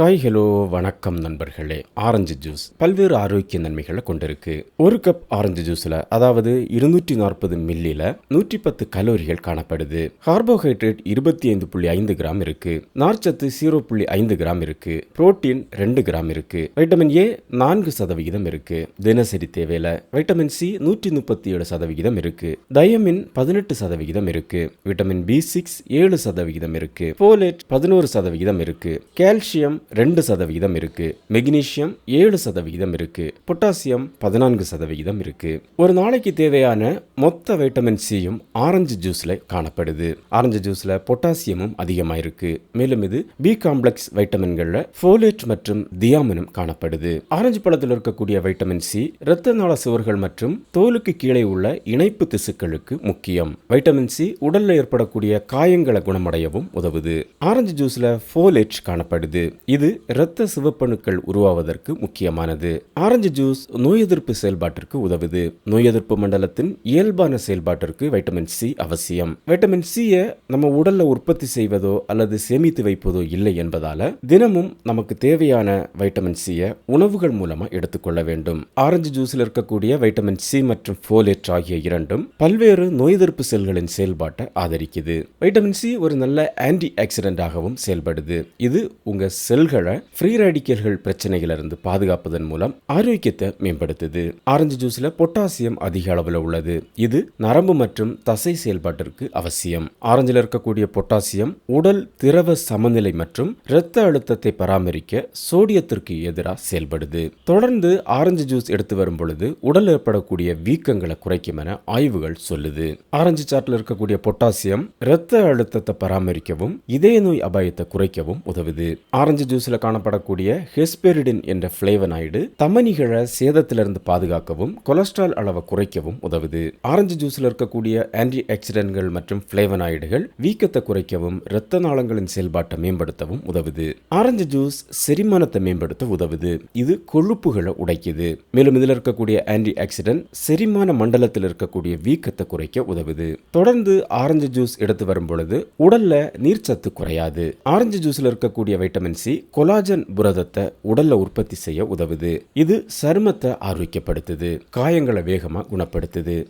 Hi hello வணக்கம் நண்பர்களே. Orange juice பல்வேறு ஆரோக்கிய நன்மைகளை கொண்டிருக்கு. ஒரு கப் ஆரஞ்சு ஜூஸ்ல அதாவது இருநூற்றி நாற்பது மில்லில நூற்றி பத்து கலோரிகள் காணப்படுது. கார்போஹைட்ரேட் இருபத்தி ஐந்து புள்ளி ஐந்து கிராம் இருக்கு. நார்ச்சத்து ஜீரோ புள்ளி ஐந்து கிராம் இருக்கு. புரோட்டீன் ரெண்டு கிராம் இருக்கு. வைட்டமின் ஏ நான்கு சதவிகிதம் இருக்கு. தினசரி தேவையில வைட்டமின் சி நூற்றி முப்பத்தி ஏழு சதவிகிதம் இருக்கு. டயமின் பதினெட்டு சதவிகிதம் இருக்கு. விட்டமின் பி சிக்ஸ் ஏழு சதவிகிதம் இருக்கு. போலேட் பதினோரு சதவிகிதம் இருக்கு. கால்சியம் ரெண்டு சதவிகிதம் இருக்குது மெக்னீசியம் ஏழு சதவிகிதம் இருக்குது பொட்டாசியம் பதினான்கு சதவிகிதம் இருக்குது ஒரு நாளைக்கு தேவையான மொத்த வைட்டமின் சியும் ஆரஞ்சு ஜூஸில் காணப்படுது. ஆரஞ்சு ஜூஸில் பொட்டாசியமும் அதிகமாக இருக்கு. மேலும் இது பி காம்ப்ளெக்ஸ் வைட்டமின்களில் ஃபோலேட் மற்றும் தியாமினும் காணப்படுது. ஆரஞ்சு பழத்தில் இருக்கக்கூடிய வைட்டமின் சி இரத்த நாள சுவர்கள் மற்றும் தோலுக்கு கீழே உள்ள இணைப்பு திசுக்களுக்கு முக்கியம். வைட்டமின் சி உடலில் ஏற்படக்கூடிய காயங்களை குணமடையவும் உதவுது. ஆரஞ்சு ஜூஸில் ஃபோலேட் காணப்படுது. இது இரத்த சிவப்பணுக்கள் உருவாவதற்கு முக்கியமானது. ஆரஞ்சு ஜூஸ் நோய் எதிர்ப்பு செயல்பாட்டிற்கு உதவுது. நோய் எதிர்ப்பு மண்டலத்தின் இயல்பான செயல்பாட்டிற்கு வைட்டமின் சி அவசியம். வைட்டமின் சியை நம்ம உடல்ல உற்பத்தி செய்வதோ அல்லது சேமித்து வைப்பதோ இல்லை என்பதால தினமும் நமக்கு தேவையான வைட்டமின் சியை உணவுகள் மூலமா எடுத்துக்கொள்ள வேண்டும். ஆரஞ்சு ஜூஸில் இருக்கக்கூடிய வைட்டமின் சி மற்றும் ஃபோலேட் ஆகிய இரண்டும் பல்வேறு நோய் எதிர்ப்பு செல்களின் செயல்பாட்டை ஆதரிக்குது. வைட்டமின் சி ஒரு நல்ல ஆன்டி ஆக்சிடென்டாகவும் செயல்படுது. இது உங்க செல் செல்களை ஃப்ரீ ரேடிக்கல்கள் பிரச்சனைகளிலிருந்து பாதுகாப்பதன் மூலம் ஆரோக்கியத்தை மேம்படுத்துது. ஆரஞ்சு ஜூஸ்ல பொட்டாசியம் அதிக அளவில் உள்ளது. இது நரம்பு மற்றும் தசை செயல்பாட்டிற்கு அவசியம். ஆரஞ்சில் இருக்கக்கூடிய பொட்டாசியம் உடல் திரவ சமநிலை மற்றும் இரத்த அழுத்தத்தை பராமரிக்க சோடியத்திற்கு எதிராக செயல்படுது. தொடர்ந்து ஆரஞ்சு ஜூஸ் எடுத்து வரும் பொழுது உடல் ஏற்படக்கூடிய வீக்கங்களை குறைக்கும் என ஆய்வுகள் சொல்லுது. ஆரஞ்சு சாட்டில் இருக்கக்கூடிய பொட்டாசியம் இரத்த அழுத்தத்தை பராமரிக்கவும் இதய நோய் அபாயத்தை குறைக்கவும் உதவுது. ஆரஞ்சு ஜூஸில் காணப்படக்கூடிய ஹெஸ்பெரிடின் என்ற ஃப்ளேவனாய்டு தமனிகளை சேதத்திலிருந்து பாதுகாக்கவும் கொலஸ்ட்ரால் அளவை குறைக்கவும் உதவுது. ஆரஞ்சு ஜூஸில் இருக்கக்கூடிய ஆன்டி ஆக்சிடென்ட்கள் மற்றும் ஃப்ளேவனாய்டுகள் வீக்கத்தை குறைக்கவும் இரத்த நாளங்களின் செயல்பாட்டை மேம்படுத்தவும் உதவுது. ஆரஞ்சு ஜூஸ் செரிமானத்தை மேம்படுத்த உதவுது. இது கொழுப்புகளை உடைக்குது. மேலும் இதில் இருக்கக்கூடிய ஆன்டி ஆக்சிடென்ட் செரிமான மண்டலத்தில் இருக்கக்கூடிய வீக்கத்தை குறைக்க உதவுது. தொடர்ந்து ஆரஞ்சு ஜூஸ் எடுத்து வரும் பொழுது உடல்ல நீர்ச்சத்து குறையாது. ஆரஞ்சு ஜூஸ்ல இருக்கக்கூடிய வைட்டமின் சி கொலாஜன் புரதத்தை உடல்ல உற்பத்தி செய்ய உதவுது. இது சருமத்தை ஆரோக்கியப்படுத்துது. காயங்களை வேகமா குணப்படுத்துது.